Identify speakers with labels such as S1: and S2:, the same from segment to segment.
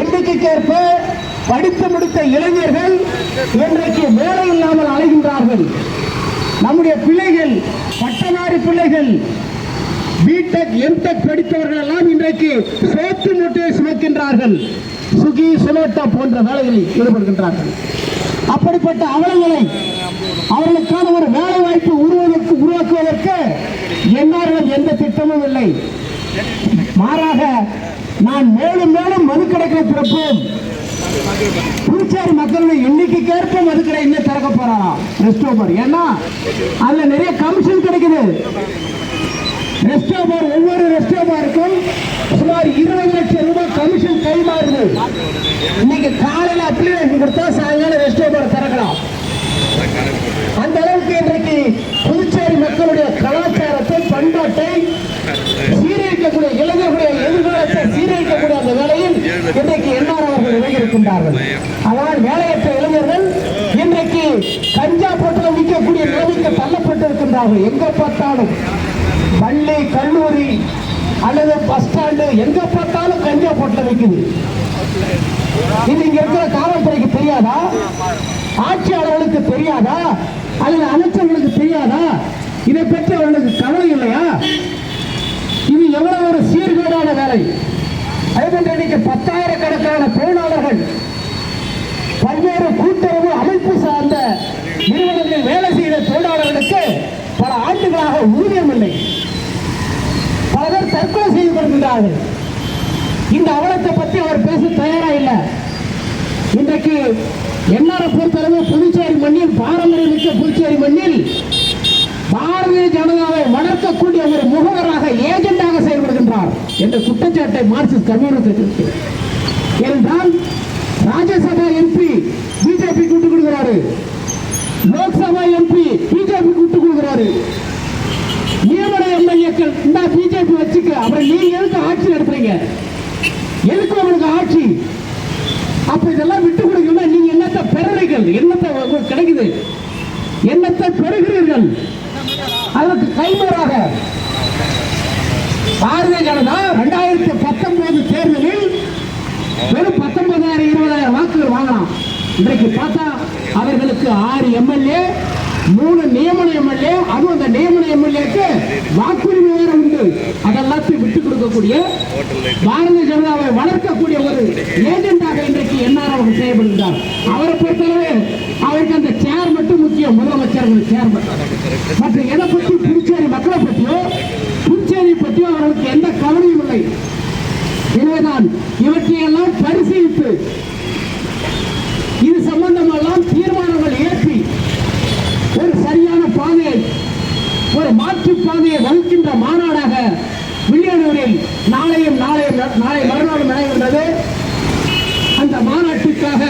S1: எண்ணிக்கைக்கேற்ப படித்து முடித்த இளைஞர்கள் இன்றைக்கு வேலை இல்லாமல் அலைகின்றார்கள். நம்முடைய பிள்ளைகள் பட்டதாரி பிள்ளைகள் பிடெக் எம்டெக் படித்தவர்கள் எல்லாம் இன்றைக்கு சோத்து மூட்டையை சுமக்கின்றார்கள். சுகி சுமோட்டா போன்ற வேலைகளில் ஈடுபடுகின்றார்கள். அப்படிப்பட்ட அவலங்களை அவர்களுக்கான ஒரு வேலை வாய்ப்பு உருவாக்கு உருவாக்குவதற்கு என்னாரிடம் எந்த திட்டமும் இல்லை. மாறாக நான் மேலும் மேலும் மதுக்கடைகளை திறப்போம் புதுச்சேரி மக்களுடைய எண்ணிக்கைக்கு ஏற்ப மதுக்கடை இன்னும் திறக்க போறாராம் ரெஸ்டோபர் ஏன்னா அதுல நிறைய கமிஷன் கிடைக்குது. ரெஸ்டோபர் ஒவ்வொரு ரெஸ்டோபாருக்கும் சுமார் இருபது லட்சம் ரூபாய் கமிஷன் கைமாறுது. இன்னைக்கு காலையில் அப்ளிகேஷன் கொடுத்தா சாயங்காலம் ரெஸ்டோபார் திறக்கலாம். அந்த அளவுக்கு இன்றைக்கு புதுச்சேரி மக்களுடைய கலாச்சாரத்தை பண்பாட்டை சீரழிக்கக்கூடிய இளைஞர்களுடைய எதிர்காலத்தை சீரழிக்கக்கூடிய அந்த வேலையில் இன்றைக்கு என்ஆர் அவர்கள் இறங்கியிருக்கின்றார்கள் அதனால் வேலையற்ற இளைஞர்கள் இன்றைக்கு கஞ்சா போட்டில் விற்கக்கூடிய நிலைமைக்கு தள்ளப்பட்டிருக்கின்றார்கள். எங்க பார்த்தாலும் பள்ளி கல்லூரி அல்லது பஸ் ஸ்டாண்டு எங்க பார்த்தாலும் கஞ்சா போட்டில் விற்குது இது இங்க இருக்கிற காவல்துறைக்கு தெரியாதா? ஆட்சியாளர்களுக்கு தெரியாதா? அல்லது அமைச்சர்களுக்கு தெரியாதா? இதை பற்றி அவர்களுக்கு கவலை இல்லையா? கடினமான வேலை. அதுபோன்று பத்தாயிரக்கணக்கான தொழிலாளர்கள் பல்வேறு கூட்டுறவு அமைப்பு சார்ந்த நிறுவனங்களில் வேலை செய்த தொழிலாளர்களுக்கு பல ஆண்டுகளாக ஊதியம் இல்லை. பலர் தற்கொலை செய்து கொண்டிருக்கிறார்கள். இந்த அவலத்தை பற்றி அவர் பேச தயாரா இல்லை. இன்றைக்கு என்ஆரை பொறுத்தளவு புதுச்சேரி மண்ணில் பாரம்பரிய மிக்க புதுச்சேரி மண்ணில் பாரதிய ஜனதாவை வளர்க்கக்கூடிய ஒரு முகவராக ஏஜென்ட் என்ற குற்றச்சாட்டை மார்க்சிஸ்ட் கம்யூனிஸ்ட் ஏனென்றால் ராஜ்யசபா எம்பி பிஜேபி கூட்டு கொடுக்கிறாரு லோக்சபா எம்பி பிஜேபி கூட்டு கொடுக்கிறாரு நியமன எம்எல்ஏக்கள் இந்த பிஜேபி வச்சுக்க அப்புறம் நீங்க எதுக்கு ஆட்சி நடத்துறீங்க? எதுக்கு உங்களுக்கு ஆட்சி? அப்ப இதெல்லாம் விட்டு கொடுக்கணும் நீங்க என்னத்தை பெறுறீர்கள்? என்னத்தை உங்களுக்கு கிடைக்குது? என்னத்தை பெறுகிறீர்கள்? அதற்கு கைமாறாக பாரதிய ஜனதா வெறும் பத்தொன்பதாயிரம் இருபதாயிரம் வாக்குகள் வாங்கலாம். இன்றைக்கு பார்த்தா அவர்களுக்கு ஆறு எம்எல்ஏ மூணு நியமன எம்எல்ஏ அதுவும் அந்த நியமன எம்எல்ஏக்கு வாக்குரிமை வேற உண்டு. அதெல்லாத்தையும் விட்டு கொடுக்கக்கூடிய பாரதிய ஜனதாவை வளர்க்கக்கூடிய ஒரு ஏஜென்டாக இன்றைக்கு என்ஆர் அவர் செயல்படுகிறார். அவரை பொறுத்தளவு அவருக்கு அந்த சேர் மட்டும் முக்கியம் முதலமைச்சர்கள் சேர் மட்டும். மற்ற எதை பற்றி புதுச்சேரி மக்களை பற்றியோ புதுச்சேரி பற்றியோ அவர்களுக்கு எந்த கவலையும் இல்லை. எனவேதான் இவற்றையெல்லாம் பரிசீலித்து இது சம்பந்தமெல்லாம் தீர்மானங்கள் ஏற்றி ஒரு சரியான பாதையை ஒரு மாற்று பாதையை வகுக்கின்ற மாநாடாக வில்லியனூரில் நாளையும் நாளையும் நாளை மறுநாள் நடைபெறுகிறது. அந்த மாநாட்டுக்காக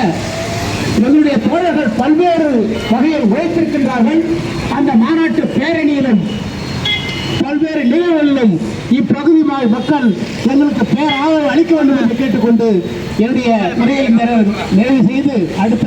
S1: எங்களுடைய தோழர்கள் பல்வேறு வகையில் உழைத்திருக்கின்றார்கள். அந்த மாநாட்டு பேரணியிலும் பல்வேறு நிகழ்வுகளிலும் இப்பகுதி மக்கள் எங்களுக்கு பேராதரவு அளிக்க வேண்டும் என்று கேட்டுக்கொண்டு என்னுடைய நிறைவு நிறைவு செய்து அடுத்த